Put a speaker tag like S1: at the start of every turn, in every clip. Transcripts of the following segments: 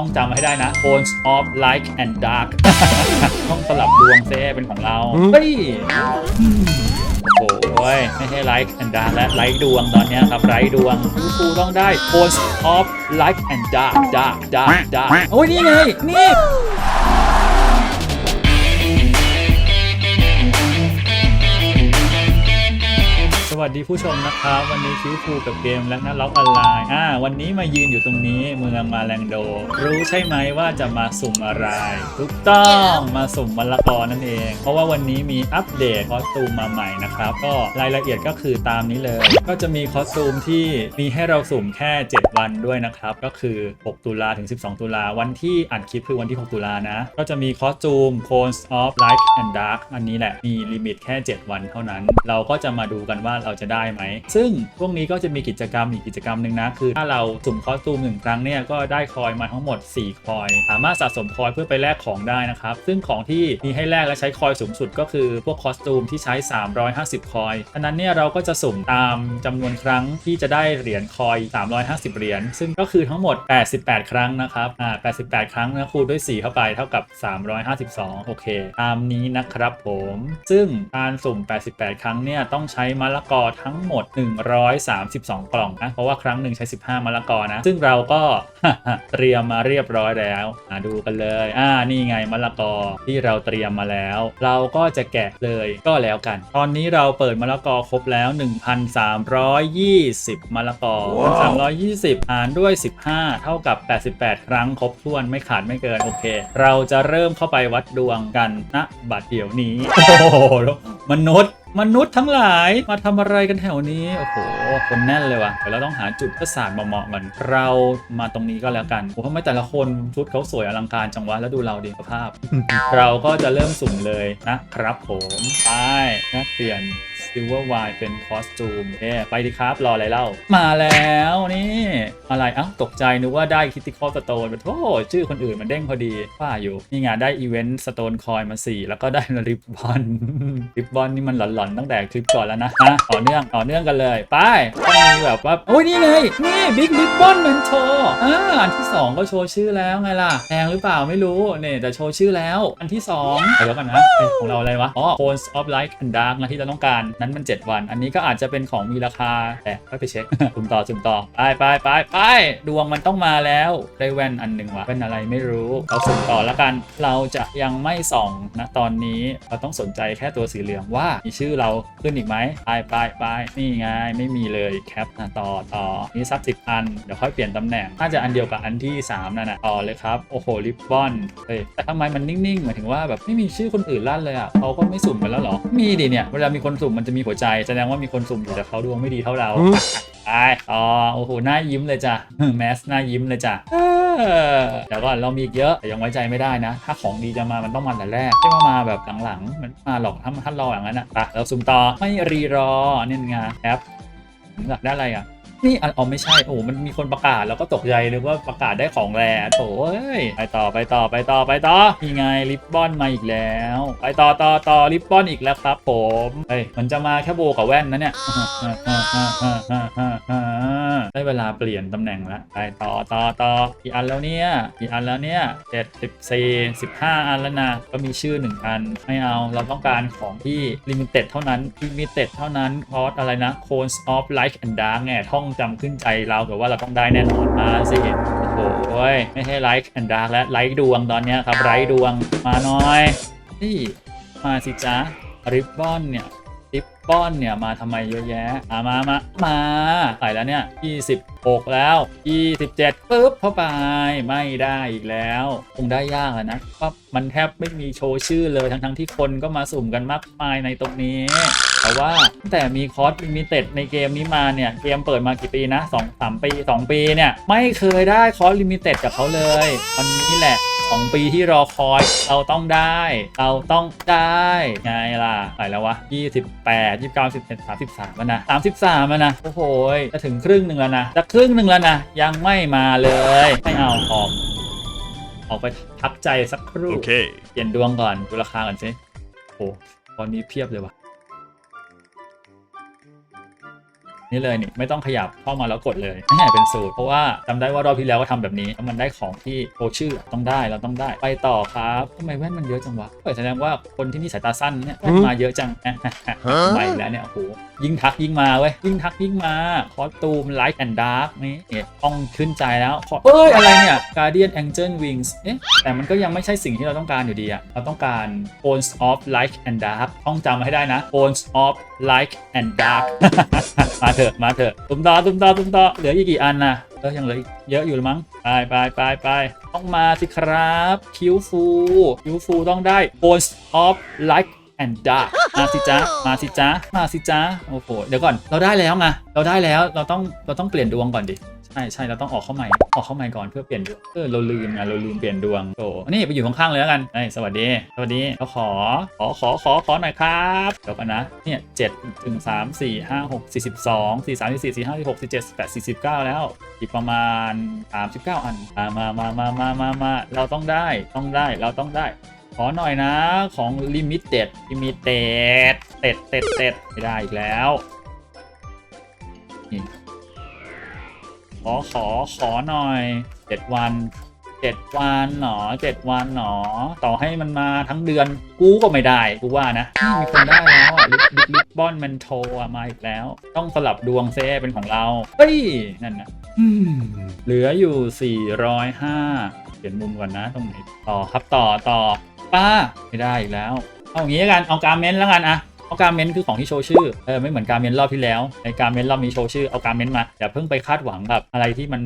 S1: ต้องจำให้ได้นะ Bones of Light and Dark ต้องสลับดวงเซเป็นของเรา เฮ้ยอืมโอ้โหยไม่ใช่ Light and Dark และไร้ดวงตอนเนี้ยครับไร้ดวงยูฟูต้องได้ Bones of Light and Dark Dark Dark Dark โอ้ย นี่ไง นี่ วัสดีผู้ชมนะครับ วันนี้คิวฟูกับเกมและนักล็อกออนไลน์อ่าวันนี้มายืนอยู่ตรงนี้เมืองมาแรงโด รู้ใช่ไหมว่าจะมาสุ่มอะไรถูกต้องมาสุ่มมะละกอนั่นเอง เพราะว่าวันนี้มีอัปเดตคอสตูมมาใหม่นะครับ ก็รายละเอียดก็คือตามนี้เลย ก็จะมีคอสตูมที่มีให้เราสุ่มแค่ 7 วันด้วยนะครับ ก็คือ 6 ตุลาถึง 12 ตุลาวันที่อัดคลิปคือวันที่ 6 ตุลานะ ก็จะมีคอสตูม Cones of Light and Dark อันนี้แหละมีลิมิตแค่ 7 วันเท่านั้น เราก็จะมาดูกันว่าเราจะได้ไหม ซึ่งพวกนี้ก็จะมีกิจกรรมอีกกิจกรรมหนึ่งนะ คือถ้าเราสุ่มคอสตูมหนึ่งครั้งเนี่ยก็ได้คอยมาทั้งหมด 4 คอย สามารถสะสมคอยเพื่อไปแลกของได้นะครับ ซึ่งของที่มีให้แลกและใช้คอยสูงสุดก็คือพวกคอสตูมที่ใช้ 350 คอยอันนั้นเนี่ยเราก็จะสุ่มตามจำนวนครั้งที่จะได้เหรียญคอย 350 เหรียญ ซึ่งก็คือทั้งหมด 88 ครั้งนะครับ อ่า 88 ครั้งนะคูณด้วย 4 เข้าไปเท่ากับ 352 โอเค ตามนี้นะครับผม ซึ่งการสุ่ม 88 ครั้งเนี่ยต้องใช้มะละกอทั้งหมด 132 กล่องนะ เพราะว่าครั้งหนึ่งใช้ 15มะละกอนะ ซึ่งเราก็เตรียมมาเรียบร้อยแล้วมาดูกันเลย อ่า นี่ไงมะละกอที่เราเตรียมมาแล้ว เราก็จะแกะเลยก็แล้วกัน ตอนนี้เราเปิดมะละกอครบแล้ว 1,320มะละกอ320 หารด้วย 15 เท่ากับ 88 ครั้งครบถ้วนไม่ขาดไม่เกิน โอเค เราจะเริ่มเข้าไปวัดดวงกันณบัดเดี๋ยวนี้ โอ้โหมนุษย์ มนุษย์ทั้งหลายมาทำอะไรกันแถวนี้ โอ้โห คนแน่นเลยว่ะเดี๋ยวเราต้องหาจุดประสานเหมาะๆก่อนเรามาตรงนี้ก็แล้วกันโอ้ทำไมแต่ละคนชุดเขาสวยอลังการจังวะแล้วดูเราดีสภาพ เราก็จะเริ่มสุ่มเลยนะครับผมไปนักเปลี่ยน ซิลเวอร์ไวเป็นคอสตูมเอไปดิครับ รออะไรเล่า มาแล้วนี่ อะไรอ้าตกใจนึกว่าได้คิติคอสโตนโอ้ชื่อคนอื่นมันเด้งพอดีว่าอยู่ นี่ไงได้อีเวนต์สโตนคอยมา 4 แล้วก็ได้ริบบอลริบบอลนี่มันหลอนๆตั้งแต่คลิปก่อนแล้วนะนะต่อเนื่องต่อเนื่องกันเลย ไปต้องมีแบบว่าโอ้ยนี่ไงนี่บิ๊กริบบอนมันโชว์อ่าอันที่ 2 ก็โชว์ชื่อแล้วไงล่ะแพงหรือเปล่าไม่รู้เนี่ยแต่โชว์ชื่อแล้ว อันที่2เดี๋ยวกันนะของเราอะไรวะอ๋อ Cones of Light and Dark นะที่เราต้องการนั้นมัน 7 วัน อันนี้ก็อาจจะเป็นของมีราคาแต่ไปเช็คจุ่มต่อจุ่มต่อไปไปไปไปดวงมันต้องมาแล้วได้แว่นอันหนึ่งว่ะแว่นอะไรไม่รู้เราสุ่มต่อแล้วกัน เราจะยังไม่ส่องนะตอนนี้เราต้องสนใจแค่ตัวสีเหลืองว่ามีชื่อเราขึ้นอีกไหมไปไปไปนี่ไงไม่มีเลยแคปอะต่อต่อนี่สักสิบอันเดี๋ยวค่อยเปลี่ยนตำแหน่งน่าจะอันเดียวกับอันที่ 3นั่นนะต่อเลยครับโอ้โหริบบอนเฮ้ยแต่ทำไมมันนิ่งๆหมายถึงว่าแบบไม่มีชื่อคนอื่นลั่นเลยอะเขาก็ไม่สุ่มกันแล้วเหรอมีดิเนี่ยเวลามีคนสุ่มมันจะมีหัวใจแสดงว่ามีคนสุ่มอยู่แต่เขาดวงไม่ดีเท่าเราไปอ๋อโอ้โหหน้ายิ้มเลยจ้ะแมสหน้ายิ้มเลยจ้ะเออเดี๋ยวก่อนเรามีอีกเยอะแต่ยังไว้ใจไม่ได้นะ ถ้าของดีจะมามันต้องมาแต่แรกไม่ว่ามาแบบหลังๆมันมาหรอกถ้าท่านรออย่างนั้นอะไปเราสุ่มต่อไม่รีรอเนี่ยไงแอปอยากได้อะไรอะ นี่อ๋อไม่ใช่โอ้โหมันมีคนประกาศแล้วก็ตกใจนึกว่าประกาศได้ของแรโถเอ้ยไปต่อไปต่อไปต่อไปต่อนี่ไงริบบอนมาอีกแล้ว ไปต่อต่อต่อริบบอนอีกแล้วครับผมเฮ้ยมันจะมาแค่โบกับแว่นนะเนี่ยได้เวลาเปลี่ยนตำแหน่งแล้วไปต่อต่อต่อกี่อันแล้วเนี่ยกี่อันแล้วเนี่ยเจ็ดสิบสี่สิบห้าอันแล้วนะก็มีชื่อหนึ่งอันไม่เอาเราต้องการของที่ลิมิเต็ดเท่านั้นลิมิเต็ดเท่านั้นคอร์สอะไรนะ Cones of Light and Dark แง่ท่ององจำขึ้นใจเราแต่ว่าเราต้องได้แน่นอนมาสิโอ้โหยไม่ใช่ Light and Dark แล้ว Light ดวงตอนเนี้ยครับไร้ดวงมาหน่อยนี่มาสิจ๊ะริบบอนเนี่ยริบบอนเนี่ยมาทำไมเยอะแยะมามามามาใส่แล้วเนี่ย26 แล้ว27ปึ๊บเข้าไปไม่ได้อีกแล้ว คงได้ยากนะเพรามันแทบไม่มีโชว์ชื่อเลยทั้งทั้งๆที่คนก็มาสุ่มกันมากมายในตรงนี้ แต่ว่าตั้งแต่มีคอร์สลิมิเต็ดในเกมนี้มาเนี่ย เกมเปิดมากี่ปีนะ2 3ปี 2 ปีเนี่ย ไม่เคยได้คอร์สลิมิเต็ดกับเขาเลย วันนี้แหละสองปีที่รอคอยเราต้องได้ เราต้องได้ไงล่ะไหนแล้ววะ 28 29 11 33แล้วนะ33แล้วนะโอ้โหยจะถึงครึ่งหนึ่งแล้วนะจะครึ่งหนึ่งแล้วนะ ยังไม่มาเลยไม่เอาออกออกไปพักใจสักครู่
S2: Okay.
S1: เปลี่ยนดวงก่อนดูราคาก่อนสิโอ้ตอนนี้เพียบเลยวะ นี่เลยนี่ไม่ต้องขยับเข้ามาแล้วกดเลยนี่เป็นสูตร เพราะว่าจำได้ว่ารอบที่แล้วก็ทำแบบนี้แล้วมันได้ของที่โคชื่อต้องได้เราต้องได้ไปต่อครับทำไมแว่นมันเยอะจังวะเปิดแสดงว่าคนที่นี่สายตาสั้นเนี่ยแว่นมาเยอะจังไปแล้วเนี่ยโอ้โหยิ่งทักยิ่งมาเว้ยยิ่งทักยิ่งมาคอสตูมไลท์แอนด์ดาร์กนี่เนี่ยต้องขึ้นใจแล้วขอเอ้ยอะไรเนี่ย Guardian Angel Wings เอ๊ะแต่มันก็ยังไม่ใช่สิ่งที่เราต้องการอยู่ดีอะเราต้องการ Bones of Light and Dark ต้องจำมาให้ได้นะ Bones of Light and Dark มาเถอะมาเถอะตุ้มต่อตุ้มต่อตุ้มต่อเหลืออีกกี่อันนะเออยังเหลือเยอะอยู่มั้งไปไปไปไปต้องมาสิครับ คิวฟูคิวฟูต้องได้ Bones of Light and Dark มาสิจ้ามาสิจ้ามาสิจ้าโอ้โหเดี๋ยวก่อนเราได้แล้วไงเราได้แล้วเราต้องเราต้องเปลี่ยนดวงก่อนดิ ช่ใช่เราต้องออกเข้าใหม่ออกเข้าใหม่ก่อนเพื่อเปลี่ยนเออเราลืมไงเราลืมเปลี่ยนดวงโอ้นี่ไปอยู่ข้างๆเลยแล้วกันเฮ้สวัสดีสวัสดีเราขอขอขอขอขอหน่อยครับเดี๋ยวกันนะเนี่ยเจ็ดถึงสามสี่ห้าหกสี่สิบสองสี่สามสี่สี่สี่ห้าสี่หกสี่เจ็ดแปดสี่สิบเก้าแล้วอีกประมาณสามสิบเก้าอันมามามามามามาเราต้องได้ต้องได้เราต้องได้ขอหน่อยนะของ limited limited เต็ดเต็ดเต็ดไม่ได้อีกแล้วนี่ ขอขอขอหน่อยเจ็ดวันเจ็ดวันหนอเจ็ดวันหนอ ต่อให้มันมาทั้งเดือนกูก็ไม่ได้กูว่านะมีคนได้แล้วอะลิลิลิบอนแมนโทมาอีกแล้ว ต้องสลับดวงเซเป็นของเราเฮ้ยนั่นนะเหลืออยู่ 405 เปลี่ยนมุมก่อนนะตรงไหนต่อครับต่อต่อป้าไม่ได้อีกแล้ว เอาอย่างนี้กันเอาการเมนต์แล้วกันอะ เอาการเมนต์คือของที่โชว์ชื่อเออไม่เหมือนการเมนต์รอบที่แล้วในการเมนต์รอบนี้โชว์ชื่อเอาการเมนต์มาอย่าเพิ่งไปคาดหวังกับอะไรที่มัน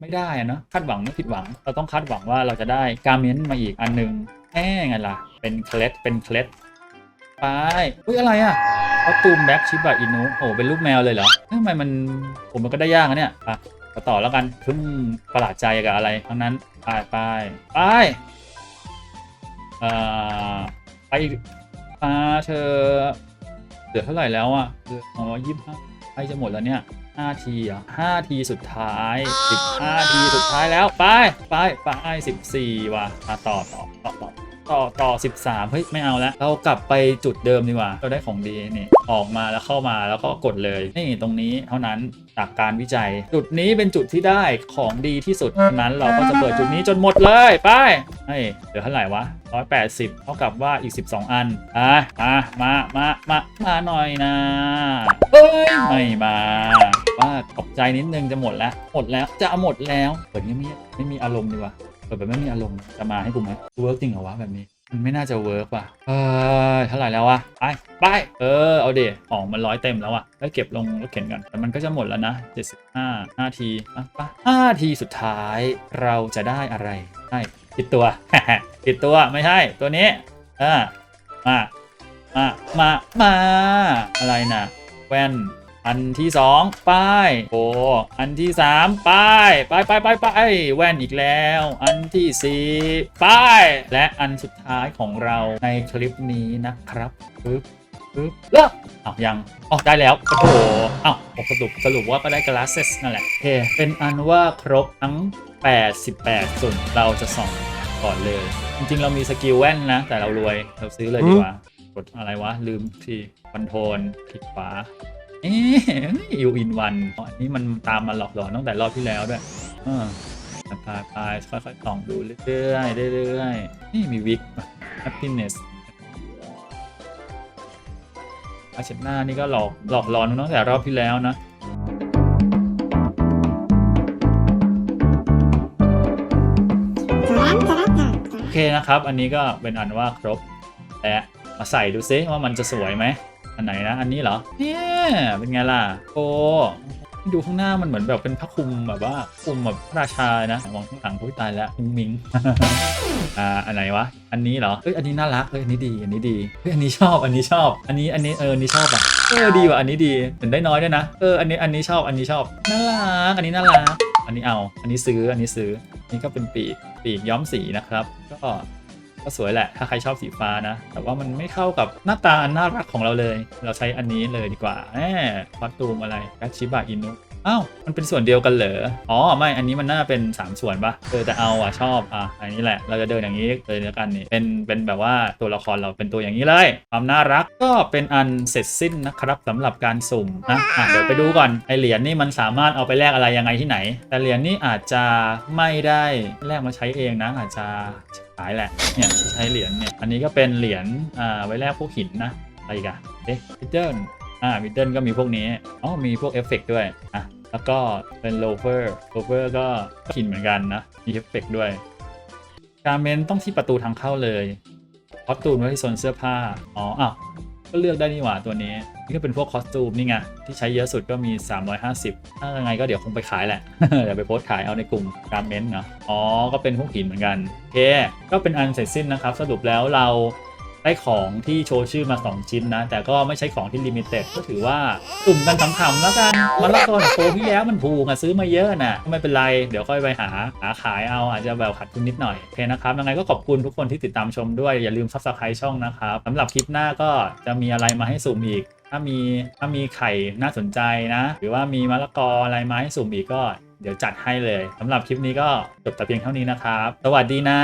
S1: ไม่ได้อะเนาะคาดหวังไม่ผิดหวัง เราต้องคาดหวังว่าเราจะได้การเมนต์มาอีกอันหนึ่งแน่ไงล่ะเป็นเคล็ดเป็นเคล็ดไปอุ้ยอะไรอะเขาตูมแบ็กชิบะอินุโอ้เป็นรูปแมวเลยเหรอทำไมมันผมมันก็ได้ยากนะเนี่ยอะต่อแล้วกันเพิ่งประหลาดใจกับอะไรทั้งนั้นไปไปไปเอ่อไป อีกอ่าเธอเหลือเท่าไหร่แล้วอะเหลืออ๋อยี่ห้าใกล้จะหมดแล้วเนี่ยห้าทีอะห้าทีสุดท้ายสิบห้าทีสุดท้ายแล้ว ไป ไป ไปสิบสี่ว่ะมาต่อต่อต่อต่อ ต่อต่อสิบสามเฮ้ย ไม่เอาแล้วเรากลับไปจุดเดิมดีกว่า เราได้ของดีนี่ ออกมาแล้วเข้ามาแล้วก็กดเลย นี่ตรงนี้เท่านั้นจากการวิจัย จุดนี้เป็นจุดที่ได้ของดีที่สุดนั้นเราก็จะเปิดจุดนี้จนหมดเลยไปเฮ้ยเหลือเท่าไหร่วะ 180 เท่ากับว่าอีก 12 อันอะมามามามามาหน่อยนะเฮ้ยไม่มาว่าตกใจนิดนึงจะหมดแล้วหมดแล้วจะหมดแล้วเปิดเงียบๆไม่มีอารมณ์ดีกว่า เปิดแบบไม่มีอารมณ์จะมาให้กูไหมเวิร์กจริงเหรอวะแบบนี้มันไม่น่าจะเวิร์กว่ะเออเท่าไหร่แล้ววะไปไปเออเอาเดของมันร้อยเต็มแล้วอะแล้วเก็บลงรถเข็นกันแต่มันก็จะหมดแล้วนะ 75 5ทีอะไป5ทีสุดท้ายเราจะได้อะไรใช่ผิดตัวผิดตัวไม่ใช่ตัวนี้อ่ามามามามาอะไรนะแว่น อันที่สองป้ายโอ้อันที่สามป้ายป้ายป้ายป้ายป้ายแว่นอีกแล้ว อันที่สี่ป้าย และอันสุดท้ายของเราในคลิปนี้นะครับปึ๊บปึ๊บเลิกอ้าวยังอ๋อได้แล้วโอ้โหอ้าวสรุปสรุปว่าก็ได้ glasses นั่นแหละโอเคเป็นอันว่าครบทั้ง 88ส่วนเราจะส่องก่อนเลย จริงๆ เรามีสกิลแว่นนะ แต่เรารวยเราซื้อเลยดีกว่า กดอะไรวะ ลืมทีคอนโทรลคลิกขวา เอ๊ยูอินวันอันนี้มันตามมาหลอกหลอนตั้งแต่รอบที่แล้วด้วยเออพาพายค่อยๆส่องดูเรื่อยๆเรื่อยๆนี่มีวิก happiness อาเช็ดหน้านี่ก็หลอกหลอกหลอนตั้งแต่รอบที่แล้วนะโอเคนะครับ อันนี้ก็เป็นอันว่าครบและมาใส่ดูซิว่ามันจะสวยไหม อันไหนนะ อันนี้เหรอ เนี่ยเป็นไงล่ะโอ้ดูข้างหน้ามันเหมือนแบบเป็นผ้าคลุมแบบว่าคลุมแบบพระราชานะมองข้างหลังพุ้ยตายแล้วมิงมิงอ่าอันไหนวะอันนี้เหรอเอ้ยอันนี้น่ารักเอ้ยอันนี้ดีอันนี้ดีเฮ้ยอันนี้ชอบอันนี้ชอบ อันนี้อันนี้เอออันนี้ชอบอะเออดีว่ะอันนี้ดีเห็นได้น้อยด้วยนะเอออันนี้อันนี้ชอบอันนี้ชอบน่ารักอันนี้น่ารักอันนี้เอา อันนี้ซื้ออันนี้ซื้อนี่ก็เป็นปีกปีกย้อมสีนะครับ ก็ ก็สวยแหละ ถ้าใครชอบสีฟ้านะ แต่ว่ามันไม่เข้ากับหน้าตาอันน่ารักของเราเลย เราใช้อันนี้เลยดีกว่าแหมคอสตูมอะไรแบชิบะอินุ อ้าว มันเป็นส่วนเดียวกันเหรอ อ๋อ ไม่ อันนี้มันน่าเป็น 3 ส่วนปะเออแต่เอาอะชอบ อะ อันนี้แหละ เราจะเดินอย่างนี้เลยแล้วกันนี่ เป็น เป็นแบบว่าตัวละครเราเป็นตัวอย่างนี้เลย ความน่ารักก็เป็นอันเสร็จสิ้นนะครับสำหรับการสุ่มนะอะเดี๋ยวไปดูก่อน ไอเหรียญนี่มันสามารถเอาไปแลกอะไรยังไงที่ไหน แต่เหรียญนี่อาจจะไม่ได้แลกมาใช้เองนะ อาจจะขายแหละ เนี่ยใช้เหรียญเนี่ย อันนี้ก็เป็นเหรียญ อ่า ไว้แลกพวกหินนะ อะไรกันเอ๊ะพิเดิล อ่าพิเดิลก็มีพวกนี้อ๋อมีพวกเอฟเฟกต์ด้วยอะแล้วก็เป็นโลเวอร์โลเวอร์ก็หินเหมือนกันนะ มีเอฟเฟกต์ด้วยการเมนต้องที่ประตูทางเข้าเลยคอสตูมไว้ที่โซนเสื้อผ้า อ๋ออ้าวก็เลือกได้นี่หว่าตัวนี้ นี่ก็เป็นพวกคอสตูมนี่ไง ที่ใช้เยอะสุดก็มี 350 ถ้ายังไงก็เดี๋ยวคงไปขายแหละ เดี๋ยวไปโพสต์ขายเอาในกลุ่มการเมนต์เนาะ อ๋อ ก็เป็นพวกหินเหมือนกัน โอเค ก็เป็นอันเสร็จสิ้นนะครับ สรุปแล้วเรา ได้ของที่โชว์ชื่อมา 2 ชิ้นนะ แต่ก็ไม่ใช่ของที่ลิมิเต็ดก็ถือว่ากลุ่มกันขำๆแล้วกันมันละก่อนโปรที่แล้วมันถูกอะซื้อมาเยอะน่ะไม่เป็นไร เดี๋ยวค่อยไปหาหาขายเอาอาจจะแบบขาดทุนนิดหน่อยโอเคนะครับยังไงก็ขอบคุณทุกคนที่ติดตามชมด้วยอย่าลืมซับสไครต์ช่องนะครับสำหรับคลิปหน้าก็จะมีอะไรมาให้สุ่มอีก ถ้ามีถ้ามีไข่น่าสนใจนะ หรือว่ามีมะละกออะไรมาให้สุ่มอีกก็เดี๋ยวจัดให้เลยสำหรับคลิปนี้ก็จบแต่เพียงเท่านี้นะครับ สวัสดีนะ